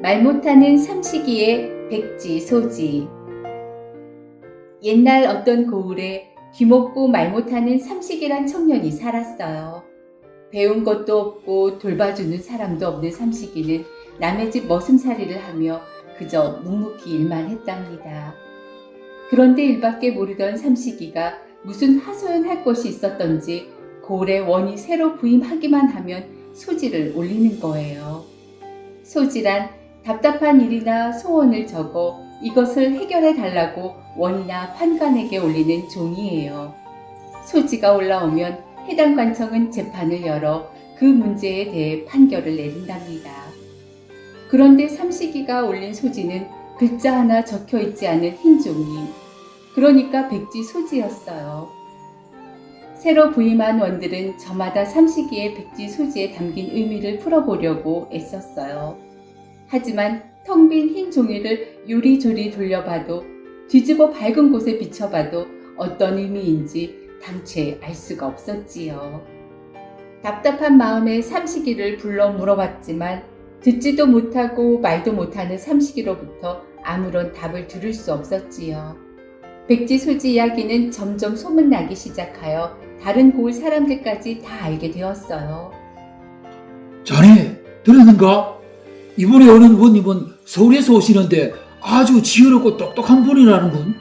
말 못하는 삼식이의 백지 소지 옛날 어떤 고을에 귀먹고 말 못하는 삼식이란 청년이 살았어요. 배운 것도 없고 돌봐주는 사람도 없는 삼식이는 남의 집 머슴살이를 하며 그저 묵묵히 일만 했답니다. 그런데 일밖에 모르던 삼식이가 무슨 하소연할 것이 있었던지 고을에 원이 새로 부임하기만 하면 소지를 올리는 거예요. 소지란 답답한 일이나 소원을 적어 이것을 해결해 달라고 원이나 판관에게 올리는 종이에요. 소지가 올라오면 해당 관청은 재판을 열어 그 문제에 대해 판결을 내린답니다. 그런데 삼식이가 올린 소지는 글자 하나 적혀 있지 않은 흰 종이, 그러니까 백지 소지였어요. 새로 부임한 원들은 저마다 삼식이의 백지 소지에 담긴 의미를 풀어보려고 애썼어요. 하지만 텅 빈 흰 종이를 요리조리 돌려봐도 뒤집어 밝은 곳에 비춰봐도 어떤 의미인지 당최 알 수가 없었지요. 답답한 마음에 삼식이를 불러 물어봤지만 듣지도 못하고 말도 못하는 삼식이로부터 아무런 답을 들을 수 없었지요. 백지 소지 이야기는 점점 소문나기 시작하여 다른 고을 사람들까지 다 알게 되었어요. 자네 들었는가? 이번에 오는 원님은 서울에서 오시는데 아주 지혜롭고 똑똑한 분이라는군.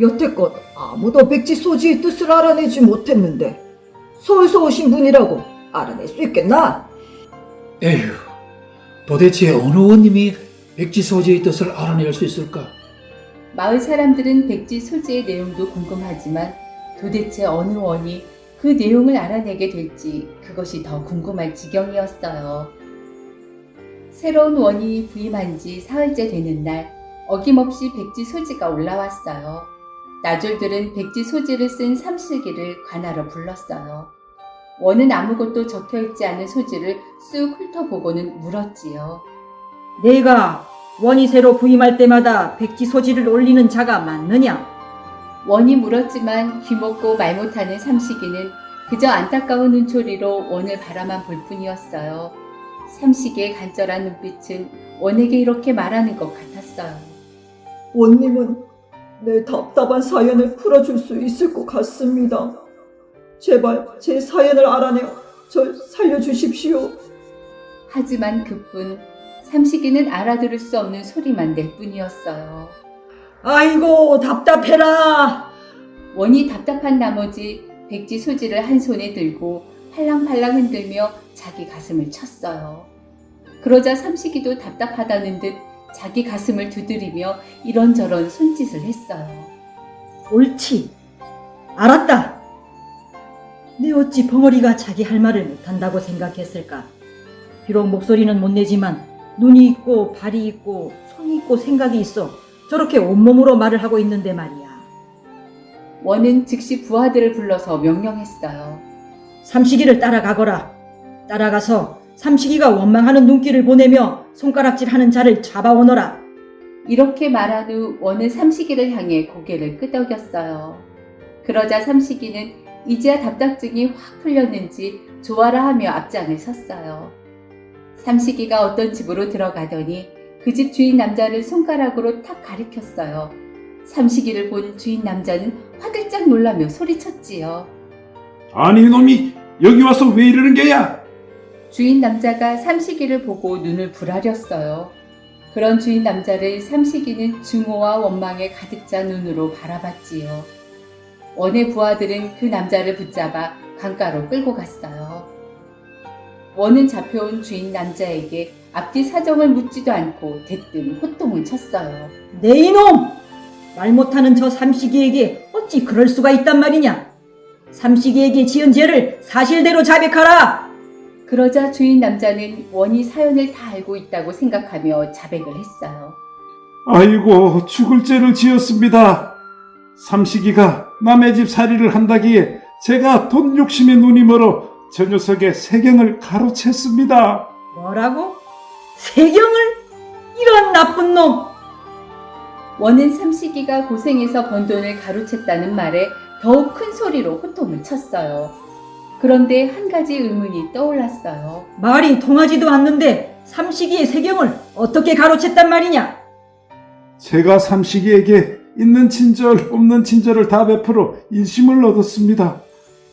여태껏 아무도 백지 소지의 뜻을 알아내지 못했는데 서울서 오신 분이라고 알아낼 수 있겠나? 에휴, 도대체 어느 원님이 백지 소지의 뜻을 알아낼 수 있을까? 마을 사람들은 백지 소지의 내용도 궁금하지만 도대체 어느 원이 그 내용을 알아내게 될지 그것이 더 궁금할 지경이었어요. 새로운 원이 부임한 지 사흘째 되는 날 어김없이 백지 소지가 올라왔어요. 나졸들은 백지 소지를 쓴 삼실기를 관하러 불렀어요. 원은 아무것도 적혀 있지 않은 소지를 쑥 훑어보고는 물었지요. 내가 원이 새로 부임할 때마다 백지 소지를 올리는 자가 맞느냐? 원이 물었지만 귀먹고 말 못하는 삼식이는 그저 안타까운 눈초리로 원을 바라만 볼 뿐이었어요. 삼식이의 간절한 눈빛은 원에게 이렇게 말하는 것 같았어요. 원님은 내 답답한 사연을 풀어줄 수 있을 것 같습니다. 제발 제 사연을 알아내어 절 살려주십시오. 하지만 그뿐 삼식이는 알아들을 수 없는 소리만 낼 뿐이었어요. 아이고 답답해라. 원이 답답한 나머지 백지 소지를 한 손에 들고 팔랑팔랑 흔들며 자기 가슴을 쳤어요. 그러자 삼식이도 답답하다는 듯 자기 가슴을 두드리며 이런저런 손짓을 했어요. 옳지. 알았다. 내 어찌 벙어리가 자기 할 말을 못한다고 생각했을까? 비록 목소리는 못 내지만 눈이 있고 발이 있고 손이 있고 생각이 있어 저렇게 온몸으로 말을 하고 있는데 말이야. 원은 즉시 부하들을 불러서 명령했어요. 삼식이를 따라가거라. 따라가서 삼식이가 원망하는 눈길을 보내며 손가락질하는 자를 잡아오너라. 이렇게 말한 후 원은 삼식이를 향해 고개를 끄덕였어요. 그러자 삼식이는 이제야 답답증이 확 풀렸는지 좋아라 하며 앞장을 섰어요. 삼식이가 어떤 집으로 들어가더니 그 집 주인 남자를 손가락으로 탁 가리켰어요. 삼식이를 본 주인 남자는 화들짝 놀라며 소리쳤지요. 아니 이놈이 여기 와서 왜 이러는 게야? 주인 남자가 삼식이를 보고 눈을 부라렸어요. 그런 주인 남자를 삼식이는 증오와 원망에 가득 찬 눈으로 바라봤지요. 원의 부하들은 그 남자를 붙잡아 강가로 끌고 갔어요. 원은 잡혀온 주인 남자에게 앞뒤 사정을 묻지도 않고 대뜸 호통을 쳤어요. 내 이놈! 말 못하는 저 삼식이에게 어찌 그럴 수가 있단 말이냐? 삼식이에게 지은 죄를 사실대로 자백하라! 그러자 주인 남자는 원이 사연을 다 알고 있다고 생각하며 자백을 했어요. 아이고 죽을 죄를 지었습니다. 삼식이가 남의 집 살이를 한다기에 제가 돈 욕심에 눈이 멀어 저 녀석의 세경을 가로챘습니다. 뭐라고? 세경을? 이런 나쁜 놈! 원은 삼식이가 고생해서 번 돈을 가로챘다는 말에 더욱 큰 소리로 호통을 쳤어요. 그런데 한 가지 의문이 떠올랐어요. 말이 통하지도 않는데 삼식이의 세경을 어떻게 가로챘단 말이냐? 제가 삼식이에게 있는 친절, 없는 친절을 다 베풀어 인심을 얻었습니다.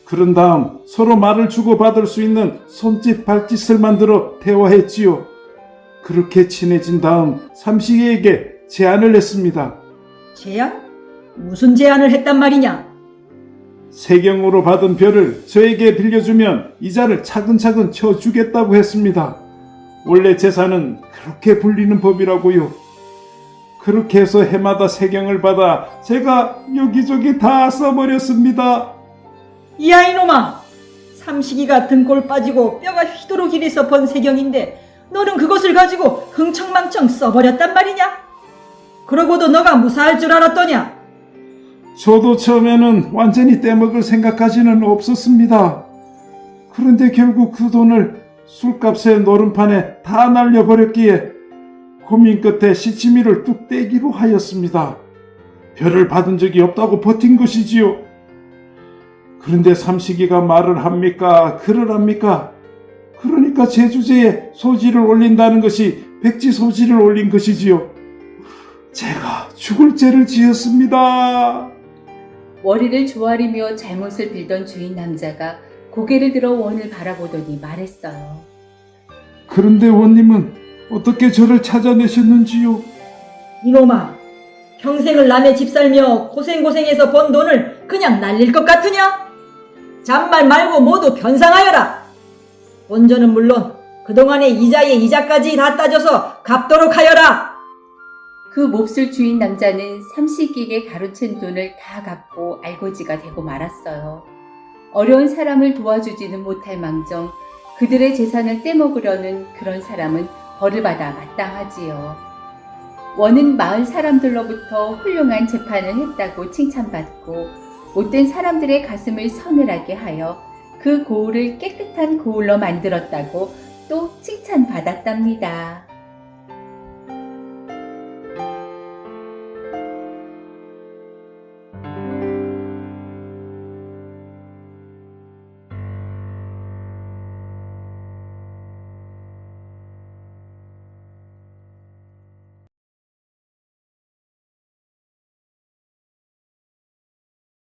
그런 다음 서로 말을 주고받을 수 있는 손짓, 발짓을 만들어 대화했지요. 그렇게 친해진 다음 삼식이에게 제안을 했습니다. 제안? 무슨 제안을 했단 말이냐? 세경으로 받은 별을 저에게 빌려주면 이자를 차근차근 쳐주겠다고 했습니다. 원래 재산은 그렇게 불리는 법이라고요. 그렇게 해서 해마다 세경을 받아 제가 여기저기 다 써버렸습니다. 이야 이놈아! 삼식이가 등골 빠지고 뼈가 휘도록 이래서 번 세경인데 너는 그것을 가지고 흥청망청 써버렸단 말이냐? 그러고도 너가 무사할 줄 알았더냐? 저도 처음에는 완전히 떼먹을 생각까지는 없었습니다. 그런데 결국 그 돈을 술값에 노름판에 다 날려버렸기에 고민 끝에 시치미를 뚝 떼기로 하였습니다. 별을 받은 적이 없다고 버틴 것이지요. 그런데 삼식이가 말을 합니까? 글을 합니까? 그러니까 제 주제에 소지를 올린다는 것이 백지 소지를 올린 것이지요. 제가 죽을 죄를 지었습니다. 머리를 조아리며 잘못을 빌던 주인 남자가 고개를 들어 원을 바라보더니 말했어요. 그런데 원님은 어떻게 저를 찾아내셨는지요? 이놈아! 평생을 남의 집 살며 고생고생해서 번 돈을 그냥 날릴 것 같으냐? 잔말 말고 모두 변상하여라! 본전은 물론 그동안의 이자에 이자까지 다 따져서 갚도록 하여라! 그 몹쓸 주인 남자는 삼식에게 가로챈 돈을 다 갚고 알고지가 되고 말았어요. 어려운 사람을 도와주지는 못할 망정 그들의 재산을 떼먹으려는 그런 사람은 벌을 받아 마땅하지요. 원은 마을 사람들로부터 훌륭한 재판을 했다고 칭찬받고 못된 사람들의 가슴을 서늘하게 하여 그 고울을 깨끗한 고울로 만들었다고 또 칭찬받았답니다.